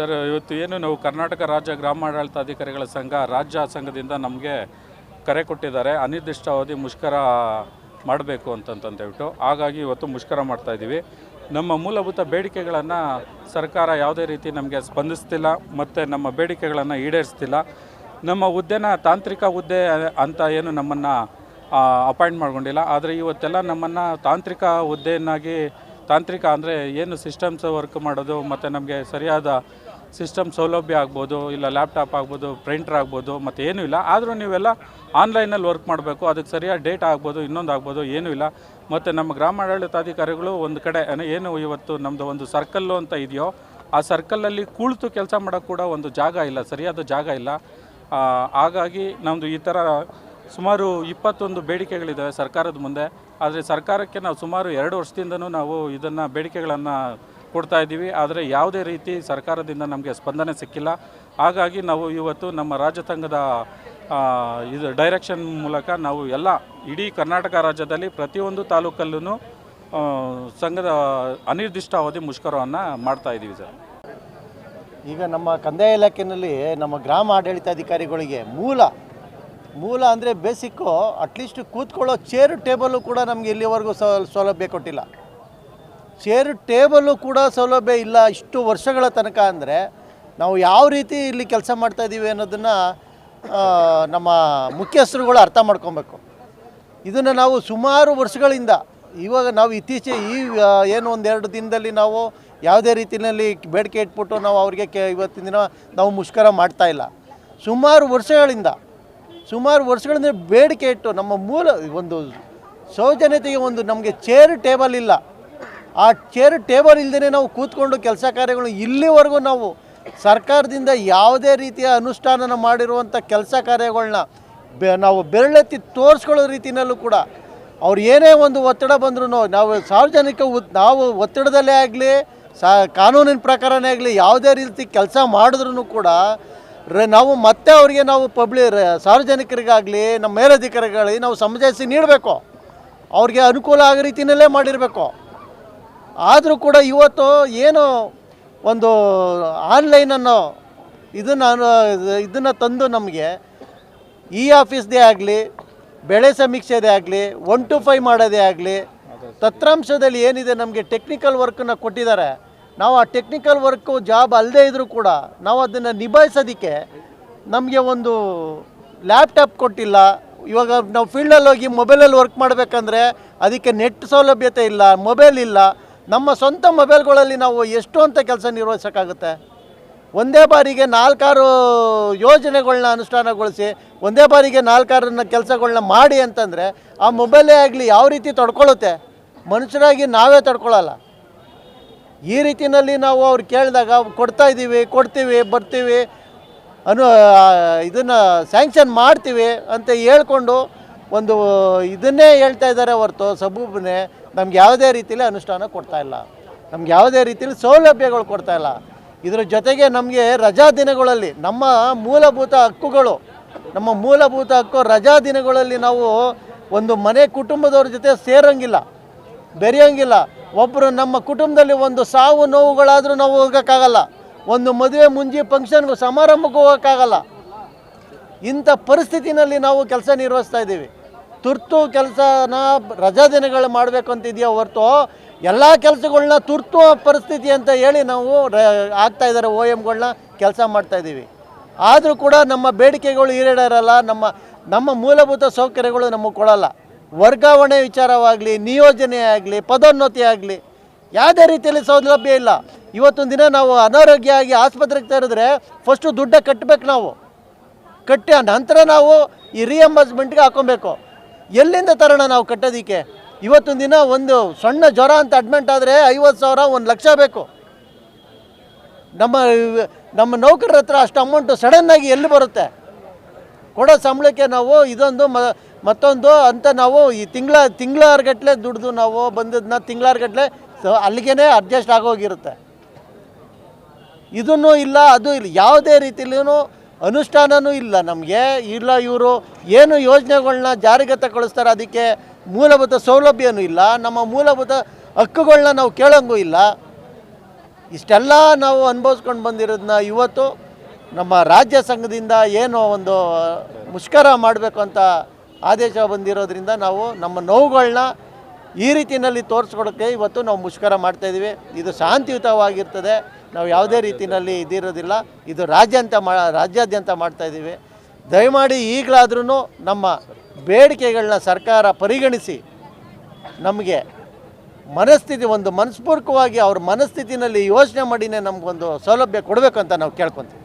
Sir, ಇವತ್ತು ಏನು ನಾವು ಕರ್ನಾಟಕ ರಾಜ್ಯ ಗ್ರಾಮಾಡಳಿತಾಧಿಕಾರಿಗಳ ಸಂಘ ರಾಜ್ಯ ಸಂಘದಿಂದ ನಮಗೆ ಕರೆ ಕೊಟ್ಟಿದ್ದಾರೆ. ಅನಿರ್ದಿಷ್ಟಾವಧಿ ಮುಷ್ಕರ ಮಾಡಬೇಕು ಅಂತಂತಂದೇಳ್ಬಿಟ್ಟು ಹಾಗಾಗಿ ಇವತ್ತು ಮುಷ್ಕರ ಮಾಡ್ತಾ ಇದ್ದೀವಿ. ನಮ್ಮ ಮೂಲಭೂತ ಬೇಡಿಕೆಗಳನ್ನು ಸರ್ಕಾರ ಯಾವುದೇ ರೀತಿ ನಮಗೆ ಸ್ಪಂದಿಸ್ತಿಲ್ಲ ಮತ್ತು ನಮ್ಮ ಬೇಡಿಕೆಗಳನ್ನು ಈಡೇರಿಸ್ತಿಲ್ಲ. ನಮ್ಮ ಹುದ್ದೆನ ತಾಂತ್ರಿಕ ಹುದ್ದೆ ಅಂತ ಏನು ನಮ್ಮನ್ನು ಅಪಾಯಿಂಟ್ ಮಾಡ್ಕೊಂಡಿಲ್ಲ. ಆದರೆ ಇವತ್ತೆಲ್ಲ ನಮ್ಮನ್ನು ತಾಂತ್ರಿಕ ಹುದ್ದೆಯನ್ನಾಗಿ, ತಾಂತ್ರಿಕ ಅಂದರೆ ಏನು ಸಿಸ್ಟಮ್ಸ್ ವರ್ಕ್ ಮಾಡೋದು ಮತ್ತು ನಮಗೆ ಸರಿಯಾದ ಸಿಸ್ಟಮ್ ಸೌಲಭ್ಯ ಆಗ್ಬೋದು, ಇಲ್ಲ ಲ್ಯಾಪ್ಟಾಪ್ ಆಗ್ಬೋದು, ಪ್ರಿಂಟರ್ ಆಗ್ಬೋದು, ಮತ್ತು ಏನೂ ಇಲ್ಲ. ಆದರೂ ನೀವೆಲ್ಲ ಆನ್ಲೈನಲ್ಲಿ ವರ್ಕ್ ಮಾಡಬೇಕು. ಅದಕ್ಕೆ ಸರಿಯಾದ ಡೇಟ್ ಆಗ್ಬೋದು, ಇನ್ನೊಂದು ಆಗ್ಬೋದು, ಏನೂ ಇಲ್ಲ. ಮತ್ತು ನಮ್ಮ ಗ್ರಾಮಾಡಳಿತಾಧಿಕಾರಿಗಳು ಒಂದು ಕಡೆ, ಏನು ಇವತ್ತು ನಮ್ಮದು ಒಂದು ಸರ್ಕಲ್ಲು ಅಂತ ಇದೆಯೋ, ಆ ಸರ್ಕಲಲ್ಲಿ ಕುಳಿತು ಕೆಲಸ ಮಾಡೋಕ್ಕೆ ಕೂಡ ಒಂದು ಜಾಗ ಇಲ್ಲ, ಸರಿಯಾದ ಜಾಗ ಇಲ್ಲ. ಹಾಗಾಗಿ ನಮ್ಮದು ಈ ಥರ ಸುಮಾರು ಇಪ್ಪತ್ತೊಂದು ಬೇಡಿಕೆಗಳಿದ್ದಾವೆ ಸರ್ಕಾರದ ಮುಂದೆ. ಆದರೆ ಸರ್ಕಾರಕ್ಕೆ ನಾವು ಸುಮಾರು ಎರಡು ವರ್ಷದಿಂದನೂ ನಾವು ಇದನ್ನು ಬೇಡಿಕೆಗಳನ್ನು ಕೊಡ್ತಾ ಇದ್ದೀವಿ. ಆದರೆ ಯಾವುದೇ ರೀತಿ ಸರ್ಕಾರದಿಂದ ನಮಗೆ ಸ್ಪಂದನೆ ಸಿಕ್ಕಿಲ್ಲ. ಹಾಗಾಗಿ ನಾವು ಇವತ್ತು ನಮ್ಮ ರಾಜ್ಯ ಇದು ಡೈರೆಕ್ಷನ್ ಮೂಲಕ ನಾವು ಎಲ್ಲ ಇಡೀ ಕರ್ನಾಟಕ ರಾಜ್ಯದಲ್ಲಿ ಪ್ರತಿಯೊಂದು ತಾಲೂಕಲ್ಲೂ ಸಂಘದ ಅನಿರ್ದಿಷ್ಟ ಅವಧಿ ಮುಷ್ಕರವನ್ನು ಮಾಡ್ತಾ ಇದ್ದೀವಿ ಸರ್. ಈಗ ನಮ್ಮ ಕಂದಾಯ ಇಲಾಖೆಯಲ್ಲಿ ನಮ್ಮ ಗ್ರಾಮ ಆಡಳಿತಾಧಿಕಾರಿಗಳಿಗೆ ಮೂಲ ಮೂಲ ಅಂದರೆ ಬೇಸಿಕ್ಕು ಅಟ್ಲೀಸ್ಟ್ ಕೂತ್ಕೊಳ್ಳೋ ಚೇರ್ ಟೇಬಲ್ಲು ಕೂಡ ನಮಗೆ ಇಲ್ಲಿವರೆಗೂ ಸೌಲಭ್ಯ ಕೊಟ್ಟಿಲ್ಲ. ಚೇರು ಟೇಬಲು ಕೂಡ ಸೌಲಭ್ಯ ಇಲ್ಲ ಇಷ್ಟು ವರ್ಷಗಳ ತನಕ ಅಂದರೆ ನಾವು ಯಾವ ರೀತಿ ಇಲ್ಲಿ ಕೆಲಸ ಮಾಡ್ತಾ ಇದ್ದೀವಿ ಅನ್ನೋದನ್ನು ನಮ್ಮ ಮುಖ್ಯಸ್ಥರುಗಳು ಅರ್ಥ ಮಾಡ್ಕೊಬೇಕು. ಇದನ್ನು ನಾವು ಸುಮಾರು ವರ್ಷಗಳಿಂದ, ಇವಾಗ ನಾವು ಇತ್ತೀಚೆ ಈ ಏನು ಒಂದೆರಡು ದಿನದಲ್ಲಿ ನಾವು ಯಾವುದೇ ರೀತಿಯಲ್ಲಿ ಬೇಡಿಕೆ ಇಟ್ಬಿಟ್ಟು ನಾವು ಅವರಿಗೆ ಕೆ, ಇವತ್ತಿನ ದಿನ ನಾವು ಮುಷ್ಕರ ಮಾಡ್ತಾಯಿಲ್ಲ ಸುಮಾರು ವರ್ಷಗಳಿಂದ ಸುಮಾರು ವರ್ಷಗಳಿಂದ ಬೇಡಿಕೆ ಇಟ್ಟು ನಮ್ಮ ಮೂಲ ಒಂದು ಸೌಜನ್ಯತೆಗೆ ಒಂದು ನಮಗೆ ಚೇರ್ ಟೇಬಲ್ ಇಲ್ಲ. ಆ ಚೇರ್ ಟೇಬಲ್ ಇಲ್ಲದೇ ನಾವು ಕೂತ್ಕೊಂಡು ಕೆಲಸ ಕಾರ್ಯಗಳು ಇಲ್ಲಿವರೆಗೂ ನಾವು ಸರ್ಕಾರದಿಂದ ಯಾವುದೇ ರೀತಿಯ ಅನುಷ್ಠಾನನ ಮಾಡಿರುವಂಥ ಕೆಲಸ ಕಾರ್ಯಗಳನ್ನ ಬೆ, ನಾವು ಬೆರಳೆತ್ತಿ ತೋರಿಸ್ಕೊಳ್ಳೋ ರೀತಿಯಲ್ಲೂ ಕೂಡ ಅವ್ರು ಏನೇ ಒಂದು ಒತ್ತಡ ಬಂದರೂ ನಾವು ಸಾರ್ವಜನಿಕ ಉತ್, ನಾವು ಒತ್ತಡದಲ್ಲೇ ಆಗಲಿ, ಸಾ, ಕಾನೂನಿನ ಪ್ರಕಾರನೇ ಆಗಲಿ, ಯಾವುದೇ ರೀತಿ ಕೆಲಸ ಮಾಡಿದ್ರೂ ಕೂಡ ನಾವು ಮತ್ತೆ ಅವರಿಗೆ ನಾವು ಪಬ್ಲಿ ಸಾರ್ವಜನಿಕರಿಗಾಗಲಿ, ನಮ್ಮ ಮೇಲಧಿಕಾರಿಗಳಿಗೆ ನಾವು ಸಮಜಾಯಿಸಿ ನೀಡಬೇಕು. ಅವ್ರಿಗೆ ಅನುಕೂಲ ಆಗೋ ರೀತಿಯಲ್ಲೇ ಮಾಡಿರಬೇಕು. ಆದರೂ ಕೂಡ ಇವತ್ತು ಏನು ಒಂದು ಆನ್ಲೈನನ್ನು ಇದನ್ನು ಇದನ್ನು ತಂದು ನಮಗೆ ಇ ಆಫೀಸ್ದೇ ಆಗಲಿ, ಬೆಳೆ ಸಮೀಕ್ಷೆದೇ ಆಗಲಿ ಒನ್ ಟು ಫೈವ್ ಮಾಡೋದೇ ಆಗಲಿ, ತತ್ರಾಂಶದಲ್ಲಿ ಏನಿದೆ ನಮಗೆ ಟೆಕ್ನಿಕಲ್ ವರ್ಕನ್ನು ಕೊಟ್ಟಿದ್ದಾರೆ. ನಾವು ಆ ಟೆಕ್ನಿಕಲ್ ವರ್ಕು ಜಾಬ್ ಅಲ್ಲದೇ ಇದ್ದರೂ ಕೂಡ ನಾವು ಅದನ್ನು ನಿಭಾಯಿಸೋದಕ್ಕೆ ನಮಗೆ ಒಂದು ಲ್ಯಾಪ್ಟಾಪ್ ಕೊಟ್ಟಿಲ್ಲ. ಇವಾಗ ನಾವು ಫೀಲ್ಡಲ್ಲಿ ಹೋಗಿ ಮೊಬೈಲಲ್ಲಿ ವರ್ಕ್ ಮಾಡಬೇಕಂದ್ರೆ ಅದಕ್ಕೆ ನೆಟ್ ಸೌಲಭ್ಯತೆ ಇಲ್ಲ ಮೊಬೈಲ್ ಇಲ್ಲ. ನಮ್ಮ ಸ್ವಂತ ಮೊಬೈಲ್ಗಳಲ್ಲಿ ನಾವು ಎಷ್ಟು ಅಂತ ಕೆಲಸ ನಿರ್ವಹಿಸೋಕ್ಕಾಗುತ್ತೆ? ಒಂದೇ ಬಾರಿಗೆ ನಾಲ್ಕಾರು ಯೋಜನೆಗಳನ್ನ ಅನುಷ್ಠಾನಗೊಳಿಸಿ, ಒಂದೇ ಬಾರಿಗೆ ನಾಲ್ಕಾರನ್ನ ಕೆಲಸಗಳನ್ನ ಮಾಡಿ ಅಂತಂದರೆ ಆ ಮೊಬೈಲೇ ಆಗಲಿ ಯಾವ ರೀತಿ ತಡ್ಕೊಳ್ಳುತ್ತೆ? ಮನುಷ್ಯರಾಗಿ ನಾವೇ ತಡ್ಕೊಳ್ಳಲ್ಲ. ಈ ರೀತಿಯಲ್ಲಿ ನಾವು ಅವ್ರು ಕೇಳಿದಾಗ ಕೊಡ್ತಾ ಇದ್ದೀವಿ, ಕೊಡ್ತೀವಿ, ಬರ್ತೀವಿ, ಅನು ಇದನ್ನು ಸ್ಯಾಂಕ್ಷನ್ ಮಾಡ್ತೀವಿ ಅಂತ ಹೇಳ್ಕೊಂಡು ಒಂದು, ಇದನ್ನೇ ಹೇಳ್ತಾ ಇದ್ದಾರೆ ಹೊರತು ಸಬೂಬನೆ. ನಮ್ಗೆ ಯಾವುದೇ ರೀತಿಯಲ್ಲಿ ಅನುಷ್ಠಾನ ಕೊಡ್ತಾ ಇಲ್ಲ. ನಮ್ಗೆ ಯಾವುದೇ ರೀತಿಯಲ್ಲಿ ಸೌಲಭ್ಯಗಳು ಕೊಡ್ತಾ ಇಲ್ಲ. ಇದರ ಜೊತೆಗೆ ನಮಗೆ ರಜಾ ದಿನಗಳಲ್ಲಿ ನಮ್ಮ ಮೂಲಭೂತ ಹಕ್ಕುಗಳು, ನಮ್ಮ ಮೂಲಭೂತ ಹಕ್ಕು ರಜಾ ದಿನಗಳಲ್ಲಿ ನಾವು ಒಂದು ಮನೆ ಕುಟುಂಬದವ್ರ ಜೊತೆ ಸೇರಂಗಿಲ್ಲ, ಬೆರೆಯಂಗಿಲ್ಲ. ಒಬ್ಬರು ನಮ್ಮ ಕುಟುಂಬದಲ್ಲಿ ಒಂದು ಸಾವು ನೋವುಗಳಾದರೂ ನಾವು ಹೋಗೋಕ್ಕಾಗಲ್ಲ. ಒಂದು ಮದುವೆ ಮುಂಜಿ ಫಂಕ್ಷನ್ಗೂ ಸಮಾರಂಭಕ್ಕೂ ಹೋಗೋಕ್ಕಾಗಲ್ಲ. ಇಂಥ ಪರಿಸ್ಥಿತಿನಲ್ಲಿ ನಾವು ಕೆಲಸ ನಿರ್ವಹಿಸ್ತಾ ಇದ್ದೀವಿ. ತುರ್ತು ಕೆಲಸನ ರಜಾ ದಿನಗಳು ಮಾಡಬೇಕು ಅಂತ ಇದೆಯಾ ಹೊರತು ಎಲ್ಲ ಕೆಲಸಗಳನ್ನ ತುರ್ತು ಪರಿಸ್ಥಿತಿ ಅಂತ ಹೇಳಿ ನಾವು ಆಗ್ತಾ ಇದ್ದಾರೆ ಓ ಎಮ್ಗಳನ್ನ ಕೆಲಸ ಮಾಡ್ತಾ ಇದ್ದೀವಿ. ಆದರೂ ಕೂಡ ನಮ್ಮ ಬೇಡಿಕೆಗಳು ಈಡೇರಲ್ಲ, ನಮ್ಮ ನಮ್ಮ ಮೂಲಭೂತ ಸೌಕರ್ಯಗಳು ನಮಗೆ ಕೊಡಲ್ಲ. ವರ್ಗಾವಣೆ ವಿಚಾರವಾಗಲಿ, ನಿಯೋಜನೆ ಆಗಲಿ, ಪದೋನ್ನತಿ ಆಗಲಿ, ಯಾವುದೇ ರೀತಿಯಲ್ಲಿ ಸೌಲಭ್ಯ ಇಲ್ಲ. ಇವತ್ತೊಂದು ದಿನ ನಾವು ಅನಾರೋಗ್ಯ ಆಗಿ ಆಸ್ಪತ್ರೆಗೆ ತೆರೆದ್ರೆ ಫಸ್ಟು ದುಡ್ಡ ಕಟ್ಟಬೇಕು ನಾವು. ಕಟ್ಟಿ ನಂತರ ನಾವು ಈ ರಿಯಂಬರ್ಸ್ಮೆಂಟ್ಗೆ ಹಾಕೊಬೇಕು. ಎಲ್ಲಿಂದ ತರೋಣ ನಾವು ಕಟ್ಟೋದಕ್ಕೆ? ಇವತ್ತೊಂದು ದಿನ ಒಂದು ಸಣ್ಣ ಜ್ವರ ಅಂತ ಅಡ್ಮಿಂಟ್ ಆದರೆ ಐವತ್ತು ಸಾವಿರ, ಒಂದು ಲಕ್ಷ ಬೇಕು. ನಮ್ಮ ನಮ್ಮ ನೌಕರರ ಹತ್ರ ಅಷ್ಟು ಅಮೌಂಟು ಸಡನ್ನಾಗಿ ಎಲ್ಲಿ ಬರುತ್ತೆ? ಕೊಡೋ ಸಂಬಳಕ್ಕೆ ನಾವು ಇದೊಂದು ಮತ್ತೊಂದು ಅಂತ ನಾವು ಈ ತಿಂಗಳ, ತಿಂಗಳಾರ್ಗಟ್ಲೆ ದುಡ್ದು ನಾವು ಬಂದದನ್ನ ತಿಂಗಳಾರ್ಗಟ್ಲೆ ಸೊ ಅಲ್ಲಿಗೆ ಅಡ್ಜಸ್ಟ್ ಆಗೋಗಿರುತ್ತೆ. ಇದನ್ನು ಇಲ್ಲ, ಅದು ಇಲ್ಲ, ಯಾವುದೇ ರೀತಿಲೂ ಅನುಷ್ಠಾನನೂ ಇಲ್ಲ. ನಮಗೆ ಇಲ್ಲ ಇವರು ಏನು ಯೋಜನೆಗಳನ್ನ ಜಾರಿಗೆ ತಗೊಳಿಸ್ತಾರೆ ಅದಕ್ಕೆ ಮೂಲಭೂತ ಸೌಲಭ್ಯನೂ ಇಲ್ಲ. ನಮ್ಮ ಮೂಲಭೂತ ಹಕ್ಕುಗಳನ್ನ ನಾವು ಕೇಳೋಂಗೂ ಇಲ್ಲ. ಇಷ್ಟೆಲ್ಲ ನಾವು ಅನುಭವಿಸ್ಕೊಂಡು ಬಂದಿರೋದನ್ನ ಇವತ್ತು ನಮ್ಮ ರಾಜ್ಯ ಸಂಘದಿಂದ ಏನು ಒಂದು ಮುಷ್ಕರ ಮಾಡಬೇಕು ಅಂತ ಆದೇಶ ಬಂದಿರೋದ್ರಿಂದ ನಾವು ನಮ್ಮ ನೋವುಗಳನ್ನ ಈ ರೀತಿಯಲ್ಲಿ ತೋರಿಸ್ಕೊಡೋಕ್ಕೆ ಇವತ್ತು ನಾವು ಮುಷ್ಕರ ಮಾಡ್ತಾಯಿದ್ದೀವಿ ಇದು ಶಾಂತಿಯುತವಾಗಿರ್ತದೆ. ನಾವು ಯಾವುದೇ ರೀತಿಯಲ್ಲಿ ಇದಿರೋದಿಲ್ಲ. ಇದು ರಾಜ್ಯಾಂತ ಮಾ ರಾಜ್ಯಾದ್ಯಂತ ಮಾಡ್ತಾಯಿದ್ದೀವಿ ದಯಮಾಡಿ ಈಗಲಾದ್ರೂ ನಮ್ಮ ಬೇಡಿಕೆಗಳನ್ನ ಸರ್ಕಾರ ಪರಿಗಣಿಸಿ ನಮಗೆ ಮನಸ್ಥಿತಿ ಒಂದು ಮನಸ್ಪೂರ್ವಕವಾಗಿ ಅವ್ರ ಮನಸ್ಥಿತಿನಲ್ಲಿ ಯೋಚನೆ ಮಾಡಿನೇ ನಮಗೊಂದು ಸೌಲಭ್ಯ ಕೊಡಬೇಕು ಅಂತ ನಾವು ಕೇಳ್ಕೊತೀವಿ.